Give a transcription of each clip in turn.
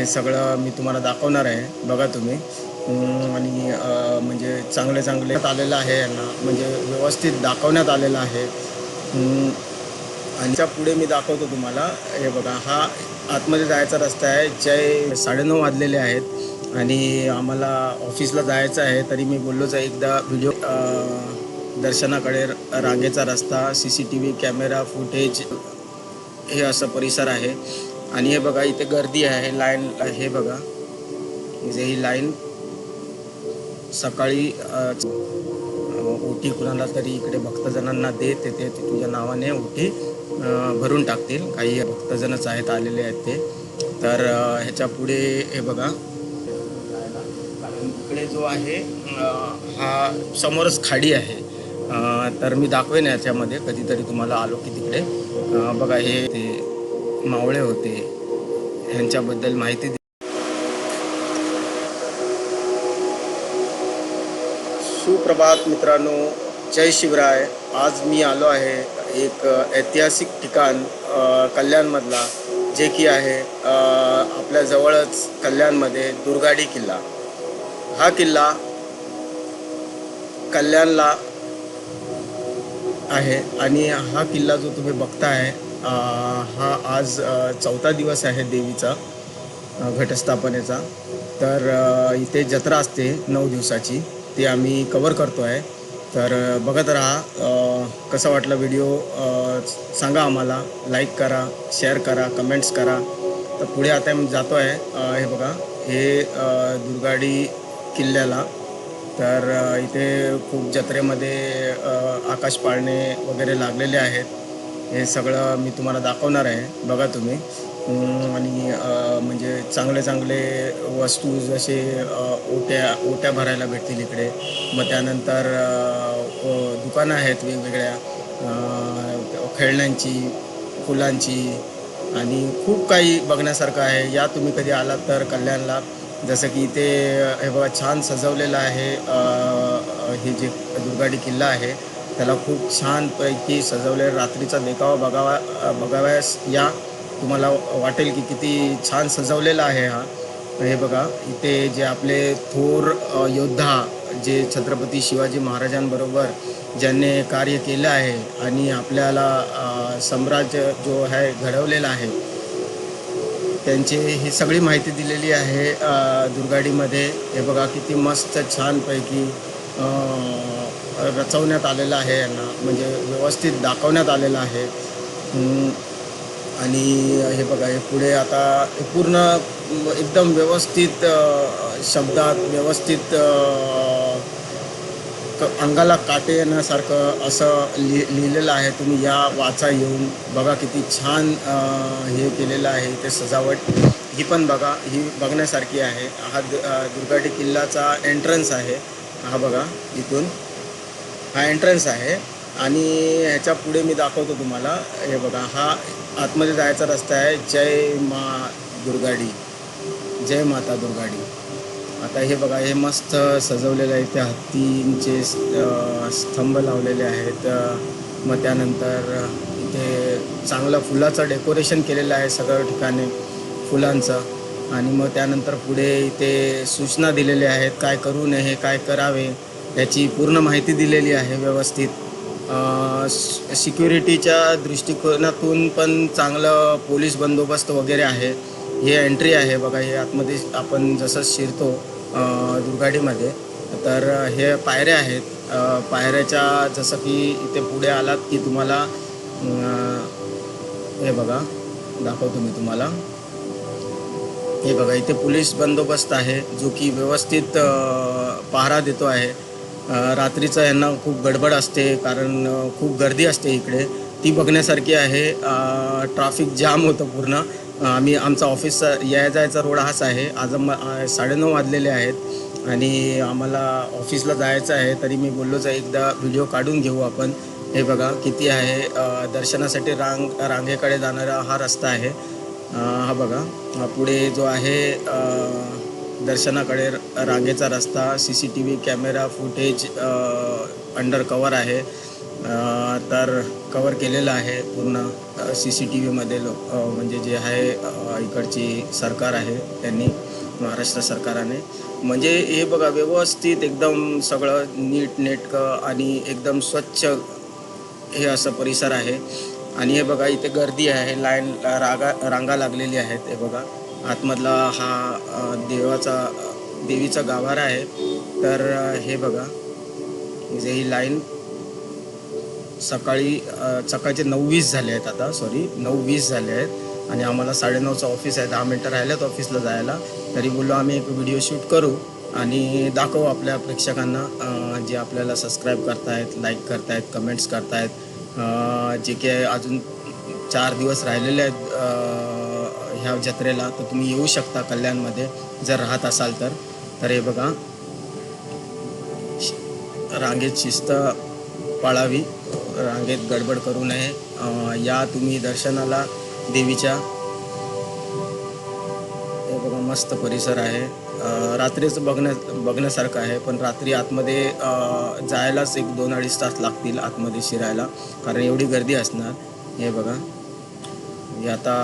हे सगळं मी तुम्हाला दाखवणार आहे. बघा तुम्ही. आणि म्हणजे चांगले चांगले आलेलं आहे यांना. म्हणजे व्यवस्थित दाखवण्यात आलेलं आहे. आणि त्या पुढे मी दाखवतो तुम्हाला. हे बघा हा आतमध्ये जायचा रस्ता आहे. जे साडेनऊ वाजलेले आहेत. आणि आम्हाला ऑफिसला जायचं आहे. तरी मी बोललोच एकदा व्हिडिओ दर्शनाकडे रांगेचा रस्ता C C T V camera footage हे असं परिसर आहे. आणि हे बघा इथे गर्दी आहे लाईन हे बघा. म्हणजे ही लाईन सकाळी ओटी कुणाला तरी इकडे भक्तजनांना देत ते ते तुझ्या नावाने ओटी भरून टाकतील. काही भक्तजनच आहेत आलेले आहेत ते. तर ह्याच्या पुढे हे बघा. इकडे जो आहे हा समोरच खाडी आहे. तर मी दाखवेन याच्यामध्ये कधीतरी तुम्हाला आलो की तिकडे. बघा हे ते मावळे होते ह्यांच्याबद्दल माहिती दे. सुप्रभात मित्रांनो जय शिवराय. आज मी आलो आहे एक ऐतिहासिक ठिकाण कल्याणमधला जे की आहे आपल्या जवळच कल्याणमध्ये दुर्गाडी किल्ला. हा किल्ला कल्याणला आहे आणि हा किल्ला जो तुम्ही बघताय हा आज चौथा दिवस आहे देवीचा घटस्थापनेचा. तर इथे जत्रा असते नऊ दिवसाची ती आम्ही कवर करतो आहे तर बघत राहा कसा वाटला व्हिडिओ सांगा आम्हाला लाईक करा शेअर करा कमेंट्स करा. तर पुढे आता मी जातो आहे हे बघा हे दुर्गाडी किल्ल्याला. तर इथे खूप जत्रेमध्ये आकाश पाळणे वगैरे लागलेले आहेत. हे सगळं मी तुम्हाला दाखवणार आहे. बघा तुम्ही. आणि म्हणजे चांगले चांगले वस्तू जसे ओट्या ओट्या भरायला भेटतील इकडे. मग त्यानंतर दुकानं आहेत वेगवेगळ्या खेळण्यांची फुलांची आणि खूप काही बघण्यासारखं आहे. या तुम्ही कधी आलात तर कल्याणला. जसं की इथे हे बघा छान सजवलेलं आहे हे जे दुर्गाडी किल्ला आहे त्याला खूप छानपैकी सजवले रात्रीचा देखावा बघावा बघावयास बघाव्यास या. तुम्हाला वाटेल की किती छान सजवलेला आहे हा. हे बघा इथे जे आपले थोर योद्धा जे छत्रपती शिवाजी महाराजांबरोबर ज्यांनी कार्य केलं आहे आणि आपल्याला साम्राज्य जो आहे घडवलेला आहे त्यांची ही सगळी माहिती दिलेली आहे दुर्गाडीमध्ये. हे बघा किती मस्त छानपैकी रचवण्यात आलेलं आहे यांना म्हणजे व्यवस्थित दाखवण्यात आलेलं आहे. आणि हे बघा हे पुढे आता हे पूर्ण एकदम व्यवस्थित शब्दात व्यवस्थित अंगाला काटे येण्यासारखं असं लि लिहिलेलं आहे. तुम्ही या वाचा येऊन बघा किती छान हे केलेलं आहे. ते सजावट ही पण बघा ही बघण्यासारखी आहे. हा दु दुर्गाटी किल्ल्याचा एंट्रन्स आहे. हा बघा इथून. हा एंट्रन्स आहे. आणि ह्याच्या पुढे मी दाखवतो तुम्हाला. हे बघा हा आतमध्ये जायचा रस्ता आहे. जय मा दुर्गाडी. जय माता दुर्गाडी. आता हे बघा हे मस्त सजवलेलं आहे. इथे हत्तींचे स्तंभ लावलेले आहेत. मग त्यानंतर इथे चांगलं फुलाचं डेकोरेशन केलेलं आहे सगळ्या ठिकाणी फुलांचं. आणि मग त्यानंतर पुढे इथे सूचना दिलेल्या आहेत. काय करू नये काय करावे? याची पूर्ण माहिती दिलेली आहे व्यवस्थित. सिक्युरिटीच्या दृष्टिकोनातून पण चांगलं पोलीस बंदोबस्त वगैरे आहे. हे एंट्री आहे बघा हे आतमध्ये आपण जसं शिरतो दुर्गाडीमध्ये तर हे पायऱ्या आहेत. पायऱ्याच्या जसं की इथे पुढे आलात की तुम्हाला हे बघा दाखवतो मी तुम्हाला. हे बघा इथे पोलीस बंदोबस्त आहे जो की व्यवस्थित पहारा देतो आहे. रात्रीचं यांना खूप गडबड असते कारण खूप गर्दी असते इकडे. ती बघण्यासारखी आहे. ट्रॅफिक जाम होतं पूर्ण. आम्ही आमचा ऑफिसचा या जायचा रोड हाच आहे. आज आम- साडेनऊ वाजलेले आहेत. आणि आम्हाला ऑफिसला जायचं आहे तरी मी बोललोच आहे एकदा व्हिडिओ काढून घेऊ आपण. हे बघा किती आहे. दर्शनासाठी रांग रांगेकडे जाणारा हा रस्ता आहे. हा बघा. पुढे जो आहे दर्शनाकडे रांगेचा रस्ता C C T V camera footage under cover आहे. तर कवर केलेलं आहे पूर्ण सी सी टी व्हीमध्ये लोक म्हणजे जे आहे इकडची सरकार आहे त्यांनी महाराष्ट्र सरकारने. म्हणजे हे बघा व्यवस्थित एकदम सगळं नीट नेटकं आणि एकदम स्वच्छ हे असं परिसर आहे. आणि हे बघा इथे गर्दी आहे लाईन रागा रांगा लागलेली आहेत हे बघा. आतमधला हा देवाचा देवीचा गाभारा आहे. तर हे बघा. म्हणजे ही लाईन सकाळी सकाळचे नऊ वीस झाले आहेत आता सॉरी नऊ वीस झाले आहेत. आणि आम्हाला साडेनऊचं ऑफिस आहे दहा मिनटं राहिल्यात ऑफिसला जायला. तरी बोललो आम्ही एक व्हिडिओ शूट करू आणि दाखवू आपल्या प्रेक्षकांना जे आपल्याला सबस्क्राईब करतायत लाईक करतायत कमेंट्स करतायत. जे काही अजून चार दिवस राहिलेले आहेत ह्या जत्रेला तर तुम्ही येऊ शकता कल्याणमध्ये. जर राहत असाल तर. तर हे बघा. रांगेत शिस्त पाळावी. रांगेत गडबड करू नये. या तुम्ही दर्शनाला देवीच्या. हे बघा मस्त परिसर आहे. रात्रीच रात्रीचं बघण्या बघण्यासारखं आहे. पण रात्री आतमध्ये जायलाच एक दोन अडीच तास लागतील आतमध्ये शिरायला. कारण एवढी गर्दी असणार. हे बघा. आता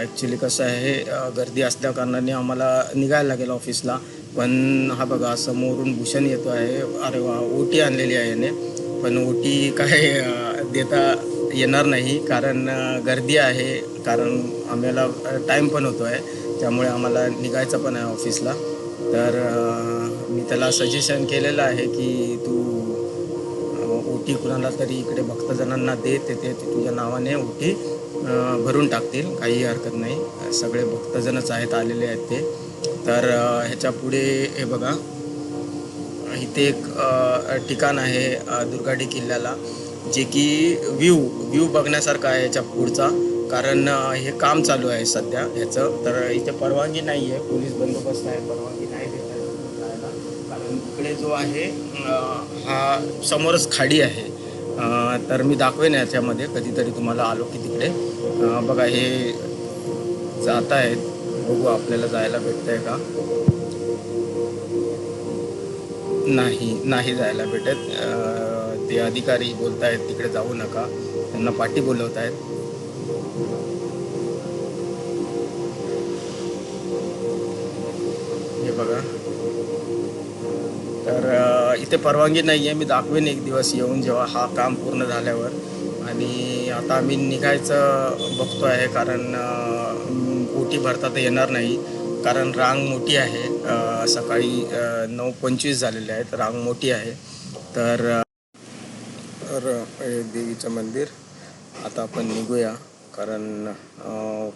ॲक्च्युली कसं आहे गर्दी असल्याकारणाने आम्हाला निघायला लागेल ऑफिसला पण हा बघा समोरून भूषण येतो आहे. अरे वा ओटी आणलेली आहे याने. पण ओटी काय देता येणार नाही. कारण गर्दी आहे. कारण आम्हाला टाईम पण होतो आहे त्यामुळे आम्हाला निघायचं पण आहे ऑफिसला तर मी त्याला सजेशन केलेलं आहे की तू ओटी कुणाला तरी इकडे भक्तजणांना दे. ते तुझ्या नावाने ओटी. भरून टाकतील काही हरकत नाही. सगळे भक्तजनच आहेत आलेले आहेत ते. तर ह्याच्या पुढे हे बघा. इथे एक ठिकाण आहे दुर्गाडी किल्ल्याला जे की व्ह्यू व्ह्यू बघण्यासारखा आहे याच्या पुढचा. कारण हे काम चालू आहे सध्या ह्याचं. तर इथे परवानगी नाही आहे. पोलीस बंदोबस्त आहे परवानगी नाही देत कारण इकडे जो आहे हा समोरच खाडी आहे. तर मी दाखवेन याच्यामध्ये. कधीतरी तुम्हाला आलो की तिकडे. बघा हे जात आहेत. बघू आपल्याला जायला भेटतंय का? नाही नाही जायला भेटत. ते अधिकारी बोलत आहेत तिकडे जाऊ नका. त्यांना पाठी बोलवत आहेत हे बघा. तर इथे परवानगी नाही आहे. मी दाखवेन एक दिवस येऊन जेव्हा हा काम पूर्ण झाल्यावर. आणि आता आम्ही निघायचं बघतो आहे कारण ओटी भरता तर येणार नाही. कारण रांग मोठी आहे. सकाळी नऊ पंचवीस झालेले आहेत. रांग मोठी आहे. तर तर देवीचं मंदिर. आता आपण निघूया. कारण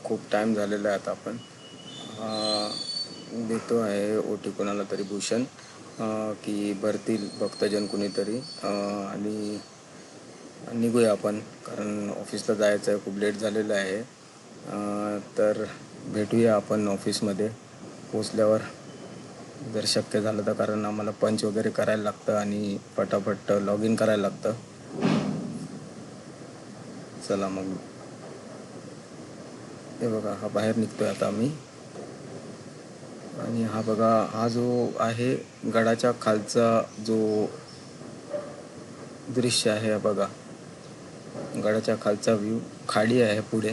खूप टाईम झालेला आहे आता आपण. देतो आहे. ओटी कोणाला तरी भूषण. की भरतील भक्तजन कुणीतरी. आणि निघूया आपण कारण ऑफिसला जायचं आहे खूप लेट झालेलं आहे. तर भेटूया आपण ऑफिसमध्ये. पोचल्यावर जर शक्य झालं तर कारण आम्हाला पंच वगैरे करायला लागतं आणि पटापट लॉग इन करायला लागतं. चला मग. हे बघा हा बाहेर निघतोय आता आम्ही. आणि हा बघा हा जो आहे गडाच्या खालचा जो दृश्य आहे हा बघा. गडाच्या खालचा व्ह्यू खाडी आहे पुढे.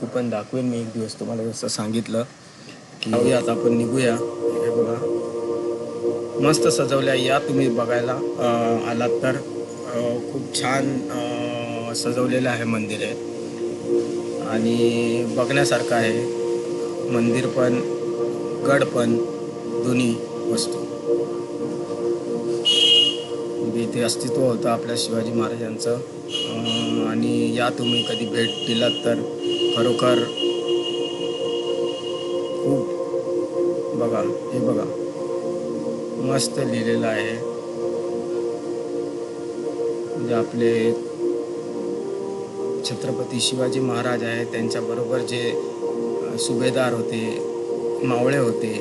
कुपन पण दाखवेन मी एक दिवस तुम्हाला जसं सांगितलं की जाऊया आता आपण निघूया. हे बघा. मस्त सजवल्या या तुम्ही बघायला आलात तर. खूप छान सजवलेलं आहे मंदिर आहे आणि बघण्यासारखं आहे. मंदिर पण गडपण दोन्ही वस्तू. म्हणजे इथे अस्तित्व होतं आपल्या शिवाजी महाराजांचं. आणि या तुम्ही कधी भेट दिलात तर खरोखर खूप बघा हे बघा. मस्त लिहिलेलं आहे. म्हणजे आपले छत्रपती शिवाजी महाराज आहे त्यांच्याबरोबर जे सुभेदार होते मावळे होते.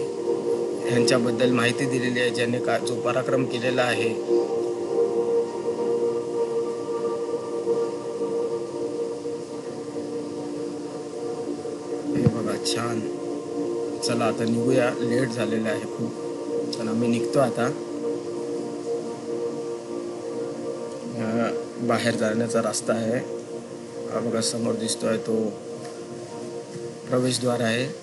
ह्यांच्याबद्दल माहिती दिलेली आहे ज्याने का जो पराक्रम केलेला आहे. हे बघा छान. चला आता निघूया. लेट झालेलं आहे खूप. चला आम्ही निघतो आता. बाहेर जाण्याचा रस्ता आहे. हा बघा समोर दिसतोय तो प्रवेशद्वार आहे.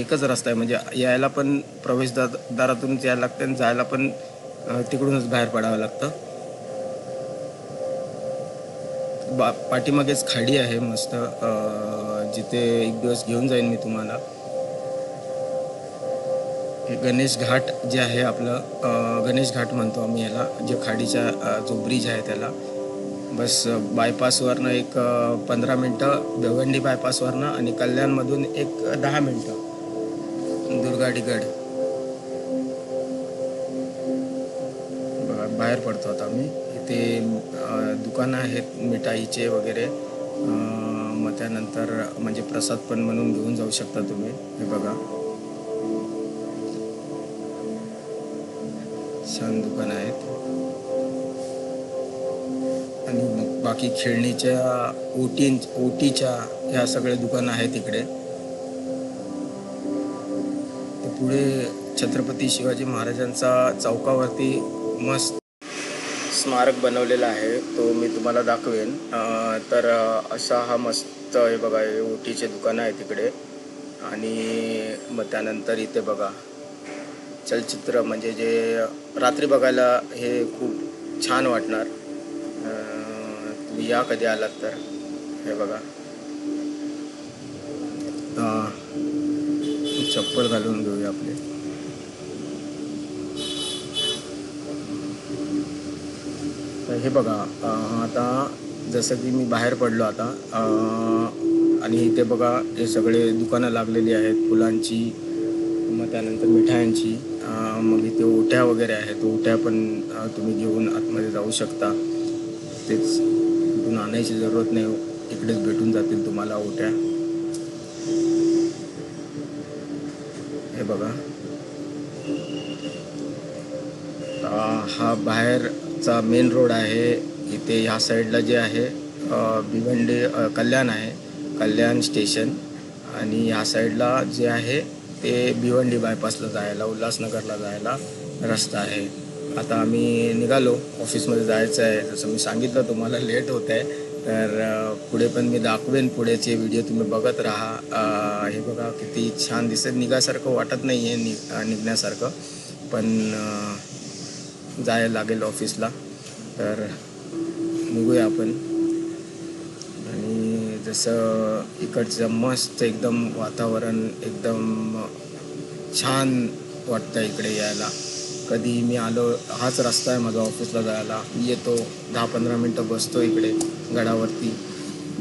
एकच रस्ता आहे. म्हणजे यायला पण प्रवेशद्वार दारातूनच यायला लागतं आणि जायला पण तिकडूनच बाहेर पडावं लागतं. बा पाठीमागेच खाडी आहे मस्त. जिथे एक दिवस घेऊन जाईन मी तुम्हाला. हे गणेश घाट जे आहे आपलं गणेश घाट म्हणतो आम्ही याला जे खाडीचा जो ब्रिज आहे त्याला. बस बायपासवरनं एक पंधरा मिनटं भिवंडी बायपासवरनं आणि कल्याणमधून एक दहा मिनटं. दुर्गाडीगड बघा बाहेर पडतो आता आम्ही. इथे दुकानं आहेत मिठाईचे वगैरे. मग त्यानंतर म्हणजे प्रसाद पण म्हणून घेऊन जाऊ शकता तुम्ही. हे बघा. छान दुकान आहेत. आणि मग बाकी खेळणीच्या ओटी ओटीच्या ह्या सगळे दुकानं आहेत इकडे. पुढे छत्रपती शिवाजी महाराजांचा चौकावरती मस्त स्मारक बनवलेला आहे तो मी तुम्हाला दाखवेन. तर असा हा मस्त हे बघा हे ओटीचे दुकानं आहे तिकडे. आणि मग त्यानंतर इथे बघा चलचित्र म्हणजे जे रात्री बघायला हे खूप छान वाटणार. तुम्ही या कधी आलात तर हे बघा. चप्पल घालून घेऊया आपले. तर हे बघा आता जसं की मी बाहेर पडलो आता आणि इथे बघा हे सगळे दुकानं लागलेली आहेत फुलांची मग त्यानंतर मिठायांची मग इथे ओट्या वगैरे आहेत ओट्या पण तुम्ही घेऊन आतमध्ये जाऊ शकता. तेच कुठून आणायची जरूरत नाही इकडेच भेटून जातील तुम्हाला ओट्या. बघा. हा बाहेरचा मेन रोड आहे. इथे ह्या साईडला जे आहे भिवंडी कल्याण आहे. कल्याण स्टेशन आणि ह्या साईडला जे आहे ते भिवंडी बायपासला जायला उल्हासनगरला जायला रस्ता आहे. आता आम्ही निघालो. ऑफिसमध्ये जायचं आहे. जसं मी सांगितलं तुम्हाला लेट होत आहे तर पुढे पण मी दाखवेन. पुढेचे व्हिडिओ तुम्ही बघत राहा. हे बघा किती छान दिसत. निघासारखं वाटत नाही आहे नि निघण्यासारखं. पण जायला लागेल ऑफिसला तर निघूया आपण. आणि जसं इकडचं मस्त एकदम वातावरण एकदम छान वाटतं इकडे यायला. कधी मी आलो हाच रस्ता आहे माझा ऑफिसला जायला. मी येतो दहा पंधरा मिनटं बसतो इकडे. गडावरती.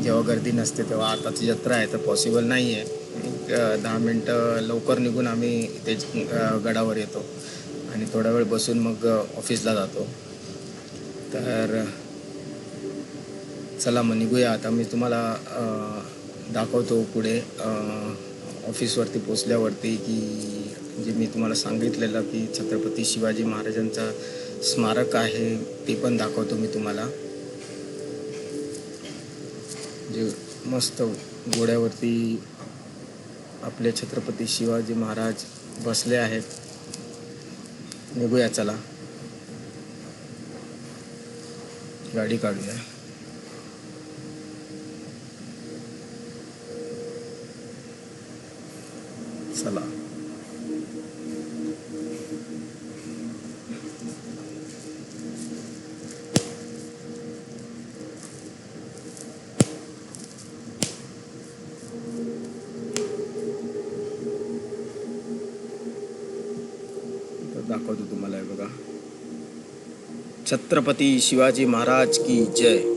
जेव्हा गर्दी नसते तेव्हा आताची जत्रा आहे तर पॉसिबल नाही आहे दहा मिनटं लवकर निघून आम्ही ते गडावर येतो. आणि थोडा वेळ बसून मग ऑफिसला जातो. तर चला मग निघूया. आता मी तुम्हाला दाखवतो पुढे ऑफिसवरती पोचल्यावरती की जे मी तुम्हाला सांगितलेलं की छत्रपती शिवाजी महाराजांचा स्मारक आहे ते पण दाखवतो मी तुम्हाला. जे मस्त घोड्यावरती आपले छत्रपती शिवाजी महाराज बसले आहेत. निघूया चला. गाडी काढूया चला तर दाखवतो तुम्हाला हे बघा. छत्रपती शिवाजी महाराज की जय.